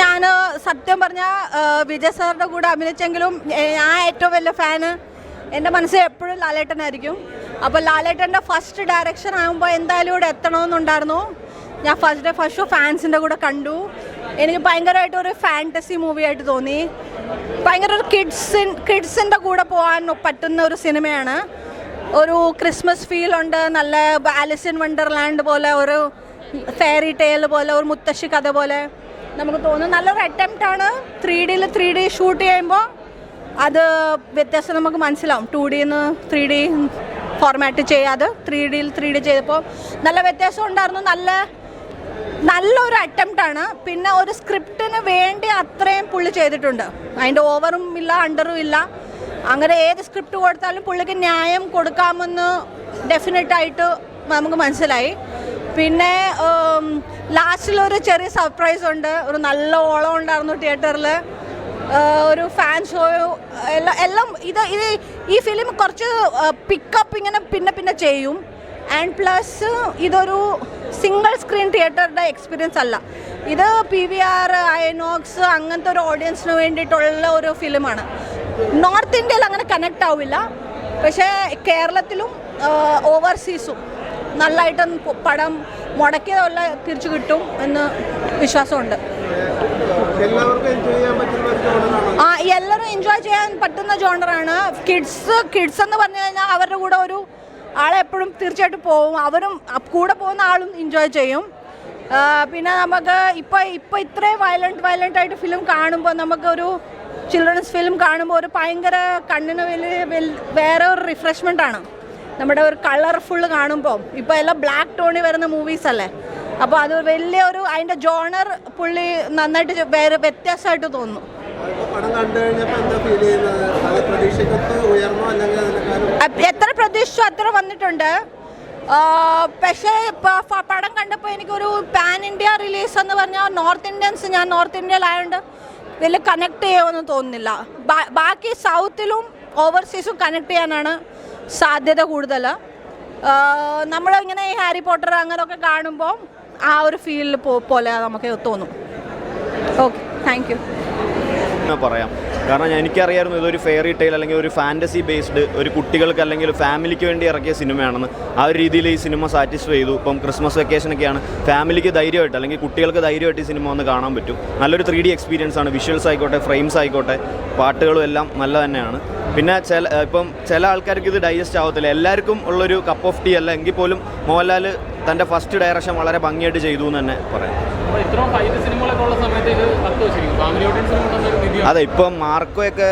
ഞാൻ സത്യം പറഞ്ഞാൽ വിജയ് സാറിന്റെ കൂടെ അഭിനയിച്ചെങ്കിലും ഞാൻ ഏറ്റവും വലിയ ഫാന് എന്റെ മനസ്സിൽ എപ്പോഴും ലാലേട്ടനായിരിക്കും. അപ്പോൾ ലാലേട്ടന്റെ ഫസ്റ്റ് ഡയറക്ഷൻ ആകുമ്പോൾ എന്തായാലും ഇവിടെ എത്തണമെന്നുണ്ടായിരുന്നു. ഞാൻ ഫസ്റ്റ് ഡേ ഫസ്റ്റ് ഷോ ഫാൻസിന്റെ കൂടെ കണ്ടു. എനിക്ക് ഭയങ്കരമായിട്ട് ഒരു ഫാന്റസി മൂവി ആയിട്ട് തോന്നി. ഭയങ്കര ഒരു കിഡ്സിൻ കിഡ്സിന്റെ കൂടെ പോകാൻ പറ്റുന്ന ഒരു സിനിമയാണ്. ഒരു ക്രിസ്മസ് ഫീൽ ഉണ്ട് നല്ല ആലിസ് ഇൻ വണ്ടർലാൻഡ് പോലെ ഒരു ഫെയറി ടെയിൽ പോലെ ഒരു മുത്തശ്ശി കഥ പോലെ. നമുക്ക് തോന്നുന്നു. നല്ലൊരു അറ്റംപ്റ്റ് ആണ്. ത്രീ ഡിയിൽ ത്രീ ഡി ഷൂട്ട് ചെയ്യുമ്പോൾ അത് വ്യത്യാസം നമുക്ക് മനസ്സിലാവും. ടു ഡിന്ന് ത്രീ ഡി ഫോർമാറ്റ് ചെയ്യാതെ ത്രീ ഡിയിൽ ത്രീ ഡി ചെയ്തപ്പോൾ നല്ല വ്യത്യാസം ഉണ്ടായിരുന്നു. നല്ല നല്ലൊരു അറ്റംപ്റ്റ് ആണ്. പിന്നെ ഒരു സ്ക്രിപ്റ്റിന് വേണ്ടി അത്രയും പുള്ളി ചെയ്തിട്ടുണ്ട്. അതിന്റെ ഓവറും ഇല്ല അണ്ടറും ഇല്ല. അങ്ങനെ ഏത് സ്ക്രിപ്റ്റ് കൊടുത്താലും പുള്ളിക്ക് ന്യായം കൊടുക്കാമെന്ന് ഡെഫിനറ്റായിട്ട് നമുക്ക് മനസ്സിലായി. പിന്നെ ലാസ്റ്റിലൊരു ചെറിയ സർപ്രൈസ് ഉണ്ട്. ഒരു നല്ല ഓളം ഉണ്ടായിരുന്നു തിയേറ്ററിൽ ഒരു ഫാൻ ഷോ എല്ലാം എല്ലാം ഇത് ഇത് ഈ ഫിലിം കുറച്ച് പിക്കപ്പ് ഇങ്ങനെ പിന്നെ പിന്നെ ചെയ്യും. ആൻഡ് പ്ലസ് ഇതൊരു സിംഗിൾ സ്ക്രീൻ തിയേറ്ററുടെ എക്സ്പീരിയൻസ് അല്ല. ഇത് പി വി ആർ ഐനോക്സ് അങ്ങനത്തെ ഒരു ഓഡിയൻസിന് വേണ്ടിയിട്ടുള്ള ഒരു ഫിലിമാണ് നോർത്ത് ഇന്ത്യയിൽ അങ്ങനെ കണക്ട് ആവില്ല. പക്ഷേ കേരളത്തിലും ഓവർസീസും നല്ലതായിട്ട് പടം മുടക്കിയതല്ല തിരിച്ചു കിട്ടും എന്ന് വിശ്വാസമുണ്ട്. ആ എല്ലാവരും എൻജോയ് ചെയ്യാൻ പറ്റുന്ന ജോണറാണ് കിഡ്സ് കിഡ്സ് എന്ന് പറഞ്ഞു കഴിഞ്ഞാൽ അവരുടെ കൂടെ ഒരു ആളെപ്പോഴും തീർച്ചയായിട്ടും പോവും. അവരും കൂടെ പോകുന്ന ആളും എൻജോയ് ചെയ്യും. പിന്നെ നമുക്ക് ഇപ്പോൾ ഇപ്പോൾ ഇത്രയും വയലന്റ് വയലന്റ് ആയിട്ട് ഫിലിം കാണുമ്പോൾ നമുക്കൊരു ചിൽഡ്രൻസ് ഫിലിം കാണുമ്പോൾ ഒരു ഭയങ്കര കണ്ണിന് വലിയ വെൽ- വേറെ ഒരു റിഫ്രഷ്മെന്റ് ആണ്. നമ്മുടെ ഒരു കളർഫുൾ കാണുമ്പോൾ ഇപ്പോൾ എല്ലാം ബ്ലാക്ക് ടോണിൽ വരുന്ന മൂവീസ് അല്ലേ? അപ്പോൾ അത് വലിയ ഒരു അതിന്റെ ജോണർ പുള്ളി നന്നായിട്ട് വേറെ വ്യത്യാസമായിട്ട് തോന്നുന്നു. എത്ര പ്രതീക്ഷിച്ചു അത്ര വന്നിട്ടുണ്ട്. പക്ഷേ പടം കണ്ടപ്പോൾ എനിക്കൊരു പാൻ ഇന്ത്യ റിലീസ് എന്ന് പറഞ്ഞാൽ നോർത്ത് ഇന്ത്യൻസ് ഞാൻ നോർത്ത് ഇന്ത്യയിലായതുകൊണ്ട് വലിയ കണക്ട് ചെയ്യുമെന്ന് തോന്നുന്നില്ല. ബാക്കി സൗത്തിലും ഓവർസീസും കണക്ട് ചെയ്യാനാണ് സാധ്യത കൂടുതൽ. നമ്മളിങ്ങനെ ഈ ഹാരി പോട്ടർ അങ്ങനെയൊക്കെ കാണുമ്പോൾ ആ ഒരു ഫീലിൽ പോലെ നമുക്ക് തോന്നും. ഓക്കെ താങ്ക് യു പറയാം. കാരണം എനിക്കറിയായിരുന്നു ഇതൊരു ഫെയറി ടൈൽ അല്ലെങ്കിൽ ഒരു ഫാന്റസി ബേസ്ഡ് ഒരു കുട്ടികൾക്ക് അല്ലെങ്കിൽ ഫാമിലിക്ക് വേണ്ടി ഇറക്കിയ സിനിമയാണെന്ന്. ആ ഒരു രീതിയിൽ ഈ സിനിമ സാറ്റിസ്ഫൈ ചെയ്തു. ഇപ്പം ക്രിസ്മസ് വെക്കേഷനൊക്കെയാണ് ഫാമിലിക്ക് ധൈര്യമായിട്ട് അല്ലെങ്കിൽ കുട്ടികൾക്ക് ധൈര്യമായിട്ട് ഈ സിനിമ ഒന്ന് കാണാൻ പറ്റും. നല്ലൊരു ത്രീ ഡി എക്സ്പീരിയൻസ് ആണ്. വിഷ്വൽസ് ആയിക്കോട്ടെ ഫ്രെയിംസ് ആയിക്കോട്ടെ പാട്ടുകളും എല്ലാം നല്ല തന്നെയാണ്. പിന്നെ ചില ഇപ്പം ചില ആൾക്കാർക്ക് ഇത് ഡൈജസ്റ്റ് ആവത്തില്ല. എല്ലാവർക്കും ഉള്ളൊരു കപ്പ് ഓഫ് ടീ അല്ല എങ്കിൽ പോലും മോഹൻലാൽ തന്റെ ഫസ്റ്റ് ഡയറക്ഷൻ വളരെ ഭംഗിയായിട്ട് ചെയ്തു എന്ന് തന്നെ പറയാം. അതെ ഇപ്പം മാർക്കോയൊക്കെ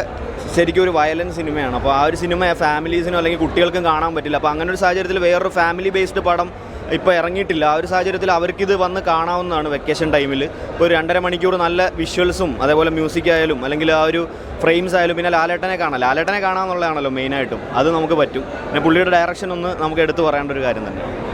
ശരിക്കും ഒരു വയലൻസ് സിനിമയാണ്. അപ്പോൾ ആ ഒരു സിനിമ ഫാമിലീസിനോ അല്ലെങ്കിൽ കുട്ടികൾക്കും കാണാൻ പറ്റില്ല. അപ്പോൾ അങ്ങനെ ഒരു സാഹചര്യത്തിൽ വേറൊരു ഫാമിലി ബേസ്ഡ് പടം ഇപ്പോൾ ഇറങ്ങിയിട്ടില്ല. ആ ഒരു സാഹചര്യത്തിൽ അവർക്കിത് വന്ന് കാണാവുന്നതാണ് വെക്കേഷൻ ടൈമിൽ ഒരു രണ്ടര മണിക്കൂർ നല്ല വിഷ്വൽസും അതേപോലെ മ്യൂസിക് ആയാലും അല്ലെങ്കിൽ ആ ഒരു ഫ്രെയിംസ് ആയാലും പിന്നെ ലാലേട്ടനെ കാണാം. ലാലേട്ടനെ കാണാമെന്നുള്ളതാണല്ലോ മെയിനായിട്ടും അത് നമുക്ക് പറ്റും. പിന്നെ പുള്ളിയുടെ ഡയറക്ഷൻ ഒന്ന് നമുക്ക് എടുത്തു പറയേണ്ട ഒരു കാര്യം തന്നെയാണ്